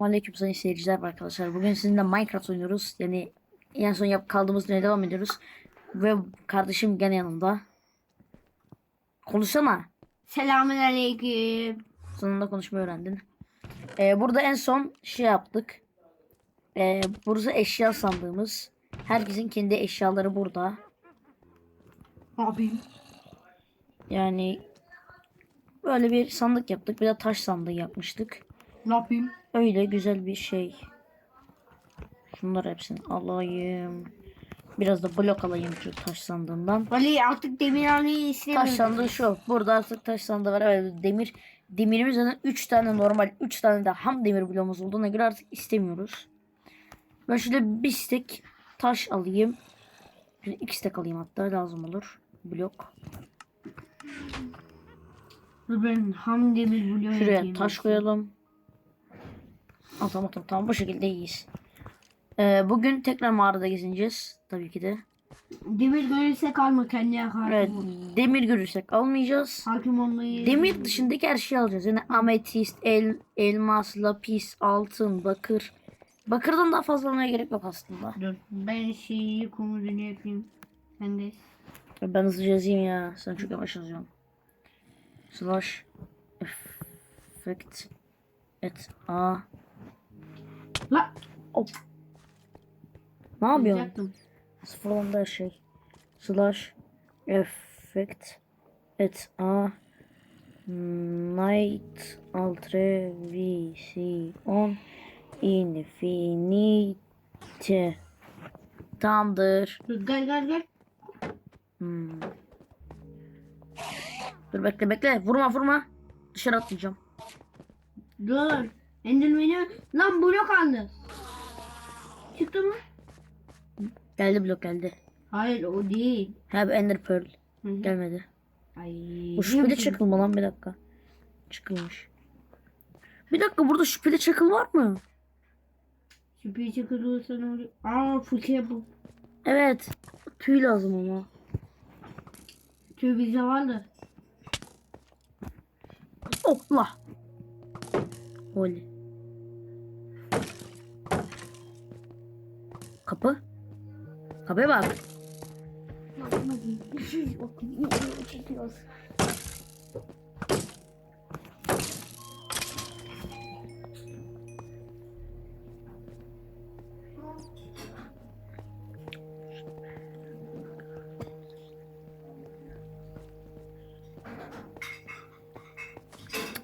Aleyküm sayın seyirciler arkadaşlar. Bugün sizinle Minecraft oynuyoruz. Yani en son yap kaldığımız yerine devam ediyoruz. Ve kardeşim gene yanımda. Konuşsana. Selamünaleyküm. Sonunda konuşmayı öğrendin. Ee, burada en son şey yaptık. Ee, burası eşya sandığımız. Herkesin kendi eşyaları burada. Abi. Yani böyle bir sandık yaptık. Bir de taş sandığı yapmıştık. Ne yapayım? Öyle güzel bir şey. Şunları hepsini alayım. Biraz da blok alayım şu taş sandığından. Ali artık demir almayı Taş istemiyorum. sandığı şu. Burada artık taş sandığı var. Evet demir. Demirimiz zaten 3 tane normal 3 tane de ham demir bloğumuz olduğuna göre artık istemiyoruz. Ben şöyle bir stek taş alayım. Şöyle iki stek alayım hatta lazım olur. Blok. Ben ham demir buluyor. Şuraya taş koyalım. Aa, tamam tamam tamam bu şekilde iyiyiz. Ee, bugün tekrar mağarada gezineceğiz. Tabii ki de. Demir görürse kalma kendine hakim Evet ol. demir görürsek almayacağız. Hakim olmayı. Demir dışındaki her şeyi alacağız. Yani ametist, el, elmas, lapis, altın, bakır. Bakırdan daha fazla almaya gerek yok aslında. Dur ben şeyi komodunu yapayım. Sen de. Ben hızlıca yazayım ya. Sen çok yavaş yazıyorsun. Slash effect et a La. hop. Ne yapıyorsun? Her şey. Slash effect et a night altre vision infinite Tamamdır. Dur gel gel gel. Hmm. Dur bekle bekle. Vurma vurma. Dışarı atlayacağım. Dur. Enderman'i lan blok aldı. Çıktı mı? Geldi blok geldi. Hayır o değil. Ha ender pearl. Hı hı. Gelmedi. Ay. Bu şüpheli çakıl mı lan bir dakika. Çıkılmış. Bir dakika burada şüpheli çakıl var mı? Şüpheli çakılırsa ne oluyor? Aa fıkıya bu. Evet. Tüy lazım ama. Tüy bize vardı. Hopla. Oley. Kapı. Kapıya bak.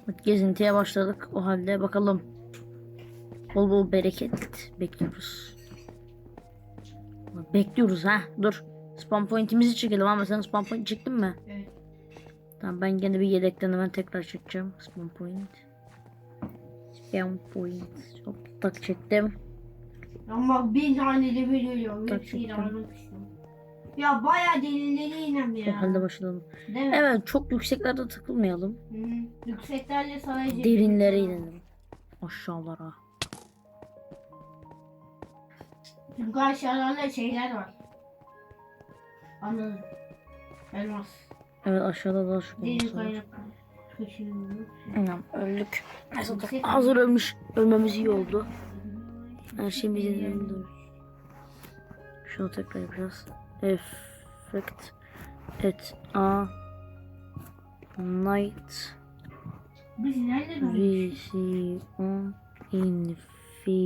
Evet, Gezintiye başladık. O halde bakalım. Bol bol bereket bekliyoruz. Bekliyoruz ha. Dur. Spam point'imizi çekelim ama sen spam point çektin mi? Evet. Tamam ben gene bir yedekten hemen tekrar çekeceğim. Spam point. Spam point. Hop tak çektim. Ama bir tane de veriyor. Tak, çektim. Ya bayağı derinleri inem O ya. halde başlayalım. Değil mi? Evet çok yükseklerde takılmayalım. Hı. Yükseklerle sadece. Derinlere inelim. Aşağılara. Çünkü aşağılarda şeyler var. Anladım. Elmas. Evet aşağıda daha çok Derin olması var. kaynak. Kaçırılıyor. Aynen öldük. Neyse, dur. Hazır ölmüş. Ölmemiz iyi oldu. Her şey bize önünde. Şunu tekrar yapacağız. Effect et a night vision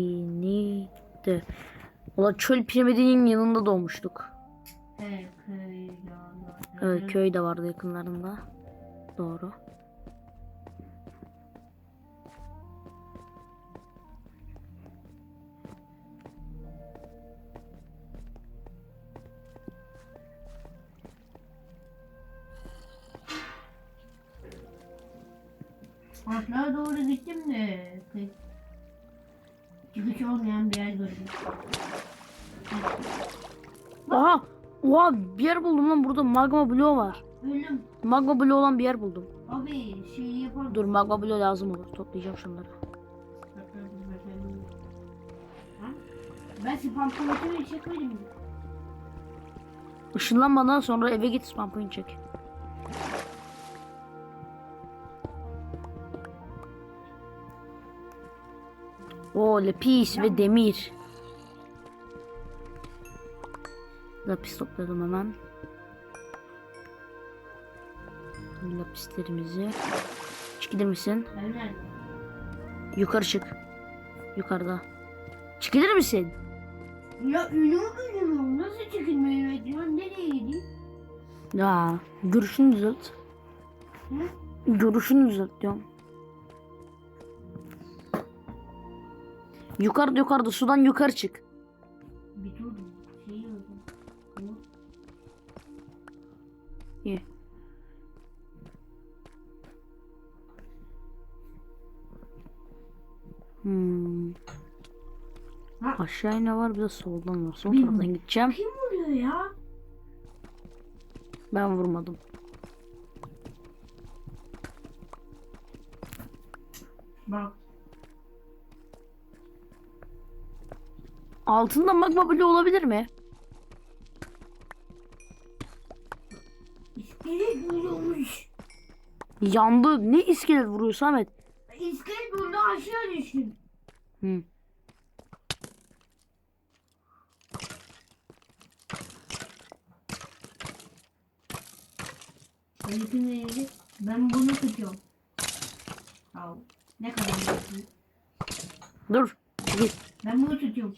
infinite. Valla çöl piramidinin yanında doğmuştuk. Evet, köy. Evet köy de vardı yakınlarında. Doğru. Aşağı doğru gittim de pek çıkış olmayan bir yer gördüm. Aha! Oha bir yer buldum lan burada magma bloğu var. Ölüm. Magma bloğu olan bir yer buldum. Abi şey yapalım. Dur magma bloğu lazım olur. Toplayacağım şunları. Ben spam komutanı çekmedim. Işınlan bana sonra eve git spam point çek. O lapis ve demir. Lapis topladım hemen. Lapislerimizi. Mısın? Ben nerede? Yukarı çık. Yukarıda. Çıkılır mısın? Ya önümü göremiyorum. Nasıl çekilmeyi? Nereye gideyim? Ya görüşünü düzelt. Hı? Görüşünü düzelt diyorum. Yukarıda yukarıda sudan yukarı çık. Bir dur. Şey yok. Hı? İyi. Hmm. Ha. Aşağı ne var bir de soldan var. Sol Bilmiyorum. taraftan gideceğim. Kim vuruyor ya? Ben vurmadım. Bak. Altında magma bile olabilir mi? İskelet vuruyormuş. Yandı. Ne iskelet vuruyor Samet? İskelet burada aşağı düştüm. Hı. Ben bunu tutuyorum. Al. Ne kadar? Dur. Git. Ben bunu tutuyorum.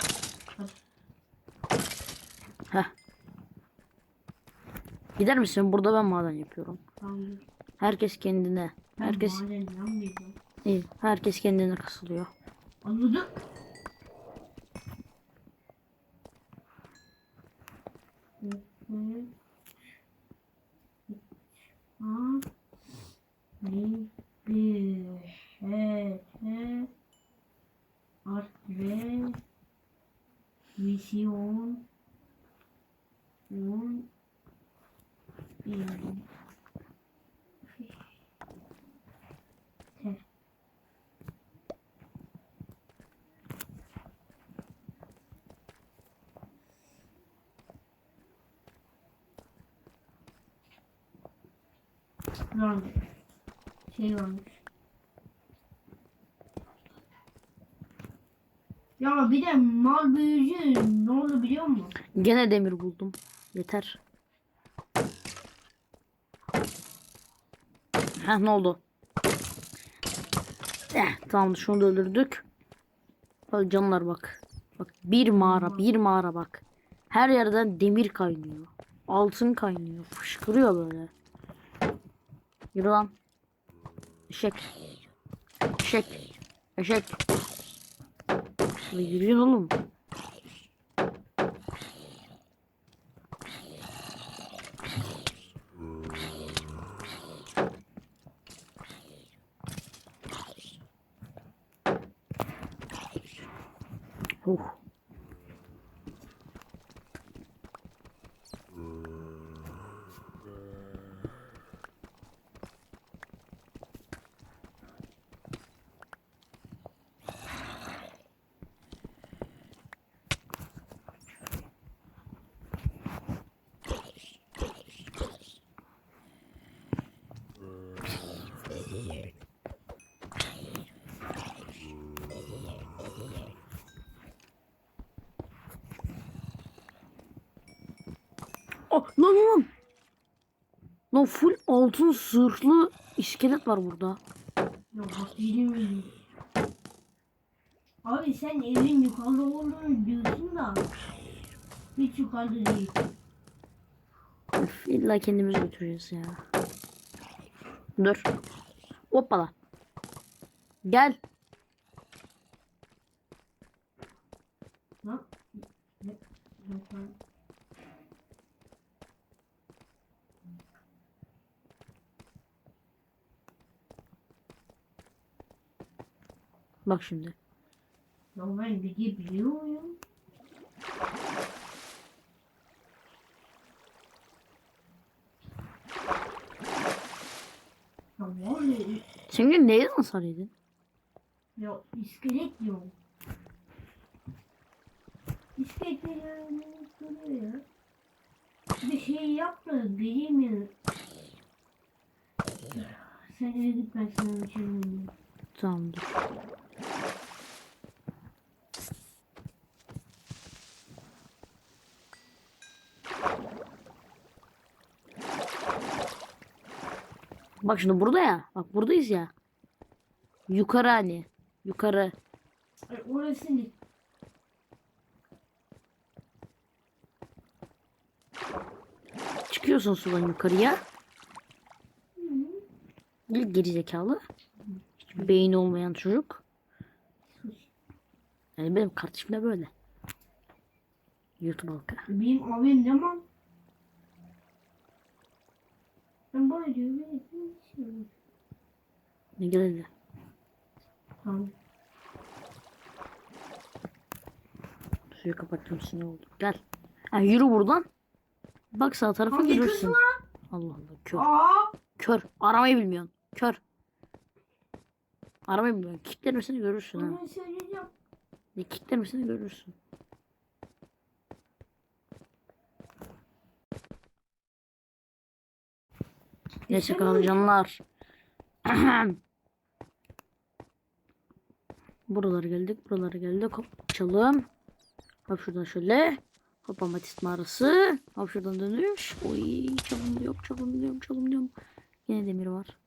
Bak, Heh. Gider misin? Burada ben maden yapıyorum. tamam. Herkes kendine. Ben Herkes maden iyi. Herkes kendine kasılıyor. Ha. Bir, he, he. Art ve vizyon. On. Te. Lan şey varmış. Ya bir de mal büyücü ne oldu biliyor musun? Gene demir buldum. Yeter. Heh ne oldu? Eh, tamam şunu da öldürdük. Bak canlar bak. Bak bir mağara bir mağara bak. Her yerden demir kaynıyor. Altın kaynıyor. Fışkırıyor böyle. Yürü lan. Eşek. Eşek. Eşek. Yürüyün oğlum. Oh. Lan lan. Lan full altın zırhlı iskelet var burada. Yedim. Abi sen evin yukarıda olduğunu diyorsun da hiç yukarıda değil. Üf, illa kendimiz götüreceğiz ya. Dur. Hoppala. Gel. Lan ne? Yok Bak şimdi. Ya ben gidebiliyor muyum? Sen neyden hasar yedin? iskelet yok. İskelet ya, ne duruyor ya? Bir şey yap da geleyim ya. Sen eve git ben sana bir şey söyleyeyim. Bak şimdi burada ya. Bak buradayız ya. Yukarı hani. Yukarı. Ay, Orası ne? Çıkıyorsun sudan yukarıya. Bir geri zekalı. Hiç beyni olmayan çocuk. Yani benim kardeşim de böyle. YouTube halkı. Benim abim ne mal? Ben diyorum. ben istiyorum. Ne geldi? Tamam. Suyu kapattım sinir oldu. Gel. Ha, yürü buradan. Bak sağ tarafa Hangi görürsün. Allah Allah kör. Aa! Kör. Aramayı bilmiyorsun. Kör. Aramayı bilmiyorsun. Kitler görürsün ha. Söyleyeceğim. Ne kitler görürsün. Neyse kalın canlar. Buralara geldik. Buralara geldik. Hop açalım. Hop şuradan şöyle. Hop amatist mağarası. Hop şuradan dönüş. Oy diyorum çalım diyorum. Yine demir var.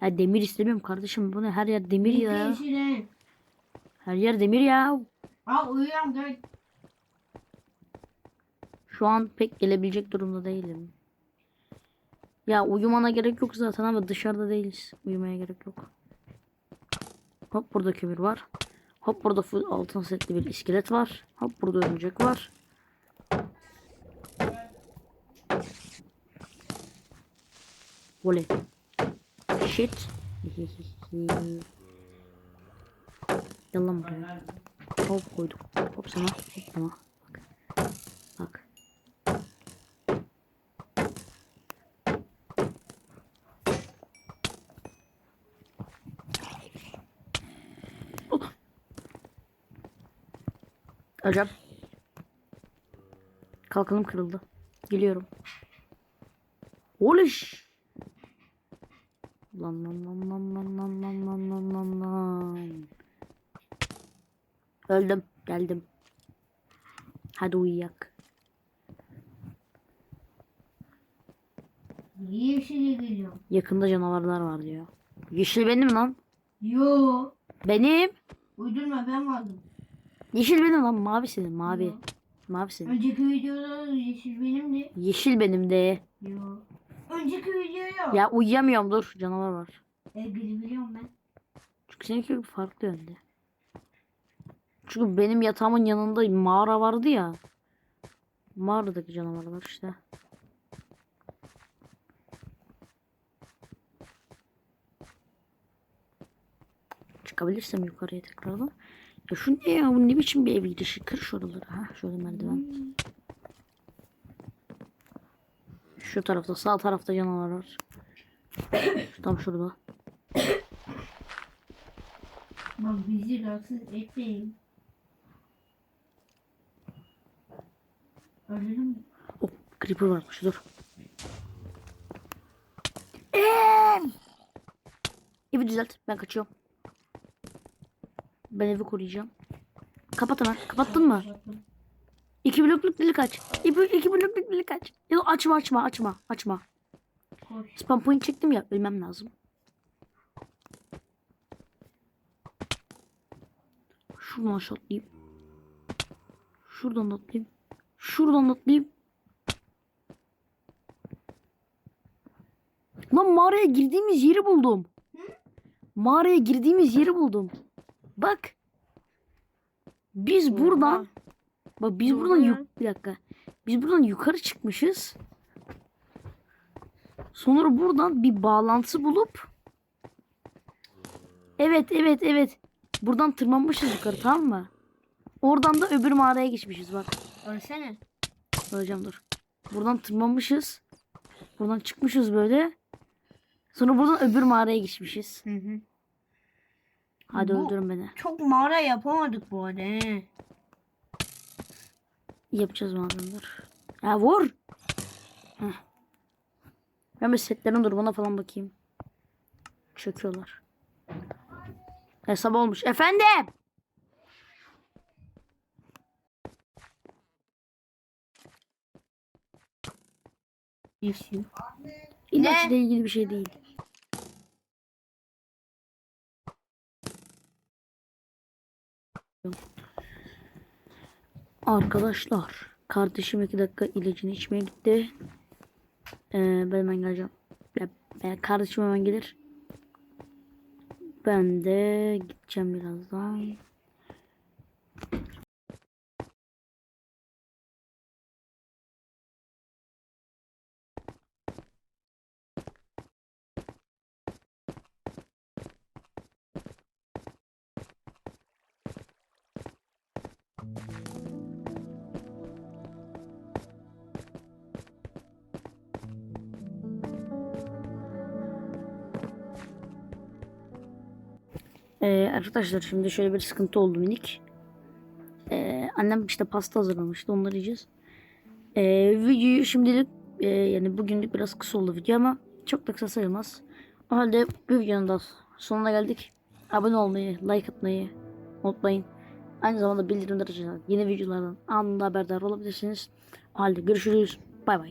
Ya demir istemiyorum kardeşim. Bu ne her yer demir ya. Her yer demir ya. Aa uyuyorum. Şu an pek gelebilecek durumda değilim. Ya uyumana gerek yok zaten ama dışarıda değiliz. Uyumaya gerek yok. Hop burada kömür var. Hop burada full altın setli bir iskelet var. Hop burada örümcek var. Oley. Shit. Gel lan buraya. Hop koyduk. Hop sana. Hop sana. Bak. Bak. Oh. Hocam. Kalkanım kırıldı. Geliyorum. Oluş. Lan lan lan lan lan lan lan lan lan lan lan. Öldüm. Geldim. Hadi uyuyak. Niye yeşile geliyorum? Yakında canavarlar var diyor. Yeşil benim lan. Yo. Benim. Uydurma ben vardım. Yeşil benim lan. Mavi senin. Mavi. Yo. Mavi senin. Önceki videoda yeşil benimdi. Yeşil benim de. Yo. Önceki video yok. Ya uyuyamıyorum dur. Canavar var. E gri biliyorum ben. Çünkü seninki farklı yönde. Çünkü benim yatağımın yanında mağara vardı ya. Mağaradaki canavarlar işte. Çıkabilirsem yukarıya tekrardan. Ya şu ne ya? Bu ne biçim bir ev gidişi? Kır şuraları. Ha, şöyle merdiven. Şu tarafta sağ tarafta canavar var. Tam şurada. Bak bizi rahatsız etmeyin. Ölelim? Oh, creeper varmış dur. Evi düzelt. Ben kaçıyorum. Ben evi koruyacağım. Kapat hemen. Kapattın mı? İki blokluk delik aç. İki, iki blokluk delik aç. Ya açma açma açma açma. Spam point çektim ya. Ölmem lazım. Şuradan aşağı atlayayım. Şuradan da atlayayım. Şuradan da atlayayım. Lan mağaraya girdiğimiz yeri buldum. Mağaraya girdiğimiz yeri buldum. Bak. Biz buradan Bak biz buradan yuk bir dakika. Biz buradan yukarı çıkmışız. Sonra buradan bir bağlantı bulup Evet evet evet. Buradan tırmanmışız yukarı tamam mı? Oradan da öbür mağaraya geçmişiz bak. Ölsene. Öleceğim dur. Buradan tırmanmışız. Buradan çıkmışız böyle. Sonra buradan öbür mağaraya geçmişiz. Hı hı. Hadi Bu- öldürün beni. Çok mağara yapamadık bu arada. he. Yapacağız dur. Ya vur. Heh. Ben bir setlerin durumuna falan bakayım. Çöküyorlar. Hesap olmuş. Efendim. İlaçla ilgili bir şey değil. Arkadaşlar kardeşim iki dakika ilacını içmeye gitti. Ee, ben hemen geleceğim. Ya kardeşim hemen gelir. Ben de gideceğim birazdan. Ee, arkadaşlar şimdi şöyle bir sıkıntı oldu minik. Ee, annem işte pasta hazırlamıştı onları yiyeceğiz. Ee, videoyu şimdilik e, yani bugünlük biraz kısa oldu video ama çok da kısa sayılmaz. O halde bir videonun da sonuna geldik. Abone olmayı, like atmayı unutmayın. Aynı zamanda bildirimleri açarak yeni videolardan anında haberdar olabilirsiniz. O halde görüşürüz. Bay bay.